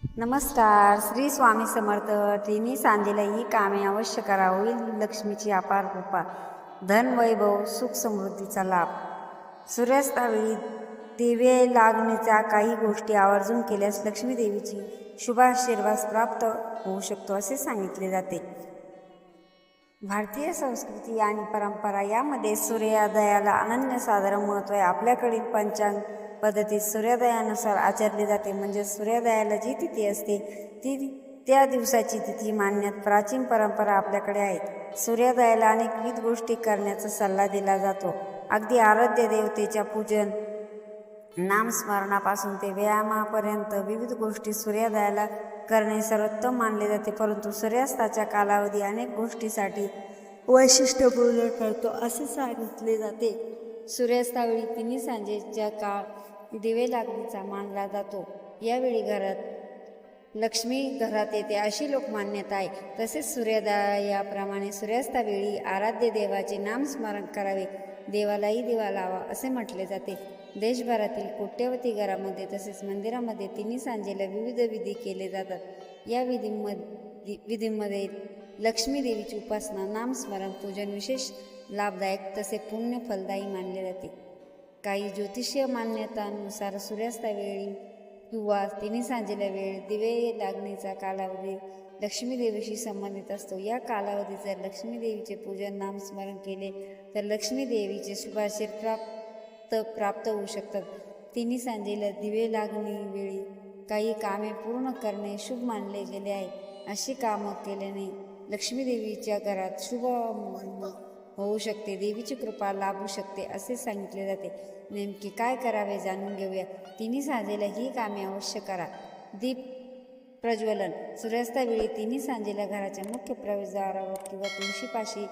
नमस्कार. श्री स्वामी समर्थ तिन्ही सांधेला ही कामे अवश्य करा होईल लक्ष्मीची अपार कृपा धन वैभव सुख समृद्धीचा लाभ. सूर्यास्तावेळी दिवे लागणीच्या काही गोष्टी आवर्जून केल्यास लक्ष्मी देवीची शुभाशीर्वाद प्राप्त होऊ शकतो असे सांगितले जाते. भारतीय संस्कृती आणि परंपरा यामध्ये सूर्योदयाला अनन्यसाधारण महत्त्व आहे. आपल्याकडील पंचांग पद्धतीत सूर्योदयानुसार आचरली जाते. म्हणजे सूर्योदयाला जी तिथी असते ती त्या दिवसाची तिथी मानण्यात प्राचीन परंपरा आपल्याकडे आहे सूर्योदयाला अनेकविध गोष्टी करण्याचा सल्ला दिला जातो. अगदी आराध्य देवतेच्या पूजन नामस्मरणापासून ते व्यायामापर्यंत विविध गोष्टी सूर्योदयाला करणे सर्वोत्तम मानले जाते. परंतु सूर्यास्ताच्या कालावधी अनेक गोष्टीसाठी वैशिष्ट्यपूर्ण ठरतो असे सांगितले जाते. सूर्यास्तावेळी तिन्ही सांजेच्या काळ दिवे लागणीचा मानला जातो यावेळी घरात लक्ष्मी घरात येते अशी लोकमान्यता आहे. तसेच सूर्योदयाप्रमाणे सूर्यास्तावेळी आराध्य देवाचे नामस्मरण करावे. देवालाही दिवा लावा असे म्हटले जाते. देशभरातील कोट्यवती घरामध्ये तसेच मंदिरामध्ये तिन्ही सांजेला विविध विधी केले जातात. या विधीमध्ये विधीमध्ये लक्ष्मी देवीची उपासना नामस्मरण पूजन विशेष लाभदायक तसे पुण्य फलदायी मानले जाते. काही ज्योतिषीय मान्यतांनुसार सूर्यास्तावेळी किंवा तिन्ही सांजेला वेळ दिवे लागणीचा कालावधी लक्ष्मीदेवीशी संबंधित असतो. या कालावधीत जर लक्ष्मीदेवीचे पूजन नामस्मरण केले तर लक्ष्मीदेवीचे शुभाशीर प्राप्त प्राप्त होऊ शकतात. तिन्ही सांजेला दिवे लागणी वेळी काही कामे पूर्ण करणे शुभ मानले गेले आहे. अशी कामं केल्याने लक्ष्मीदेवीच्या घरात शुभ होऊ शकते. देवीची कृपा लाभू शकते असे सांगितले जाते. नेमके काय करावे जाणून घेऊया. तिन्ही सांजेला ही कामे अवश्य करा. दीप प्रज्वलन. सूर्यास्तावेळी तिन्ही सांजेला घराच्या मुख्य प्रवेशद्वारावर किंवा तुळशीपाशी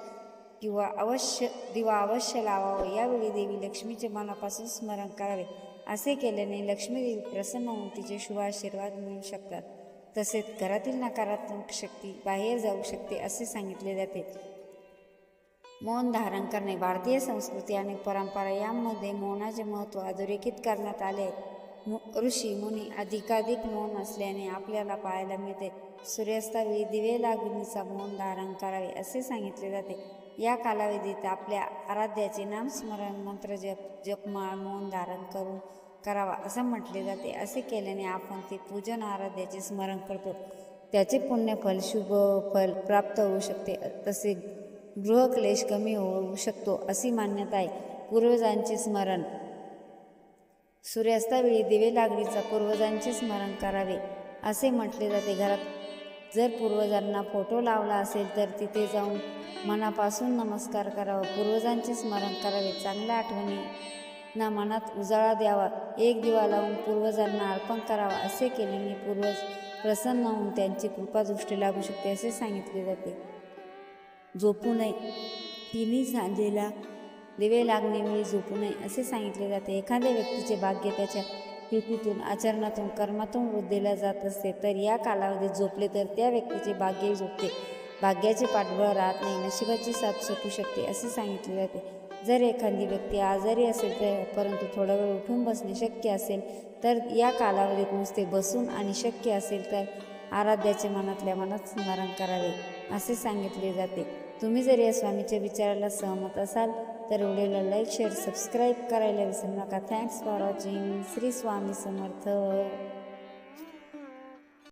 किंवा अवश्य दिवा अवश्य लावावा. यावेळी देवी लक्ष्मीचे मनापासून स्मरण करावे. असे केल्याने लक्ष्मीदेवी प्रसन्न होऊन तिचे शुभ आशीर्वाद मिळू शकतात. तसेच घरातील नकारात्मक शक्ती बाहेर जाऊ शकते असे सांगितले जाते. मौन धारण करणे भारतीय संस्कृती आणि परंपरा यामध्ये मौनाचे महत्त्व अधोरेखित करण्यात आले आहे. मु- ऋषी मुनी अधिकाधिक मौन असल्याने आपल्याला पाहायला मिळते. सूर्यास्तावेळी दिवे लागणीचा मौन धारण करावे असे सांगितले जाते. या कालावधीत आपल्या आराध्याचे नामस्मरण मंत्र जप जपमाळ मौन धारण करून करावा असं म्हटले जाते. असे केल्याने आपण ते पूजन आराध्याचे स्मरण करतो. त्याचे पुण्यफल शुभ फल प्राप्त होऊ शकते. तसे गृहक्लेश कमी होऊ शकतो अशी मान्यता आहे. पूर्वजांचे स्मरण. सूर्यास्तावेळी दिवे लागणीचा पूर्वजांचे स्मरण करावे असे म्हटले जाते. घरात जर पूर्वजांना फोटो लावला असेल तर तिथे जाऊन मनापासून नमस्कार करावा. पूर्वजांचे स्मरण करावे. चांगल्या आठवणी ना मनात उजाळा द्यावा. एक दिवा लावून पूर्वजांना अर्पण करावा असे केल्याने पूर्वज प्रसन्न होऊन त्यांची कृपादृष्टी लागू शकते असे सांगितले जाते. झोपू नये. तिन्ही सांजेला दिवे लागणेवेळी झोपू नये असे सांगितले जाते. एखाद्या व्यक्तीचे भाग्य त्याच्या कृतीतून आचरणातून कर्मातून वृद्धीला जात असते तर या कालावधीत झोपले तर त्या व्यक्तीचे भाग्यही झोपते. भाग्याचे पाठबळ राहत नाही नशिबाची साथ सोपू शकते असे सांगितले जाते. जर एखादी व्यक्ती आजारी असेल तर परंतु थोडा वेळ उठून बसणे शक्य असेल तर या कालावधीत नुसते बसून आणि शक्य असेल तर आराध्याचे मनातल्या मनात स्मरण करावे असे सांगितले जाते. तुम्ही जर या स्वामीच्या विचाराला सहमत असाल तर व्हिडिओला लाईक शेअर सबस्क्राईब करायला विसरू नका. Thanks for watching Shri Swami Samarth.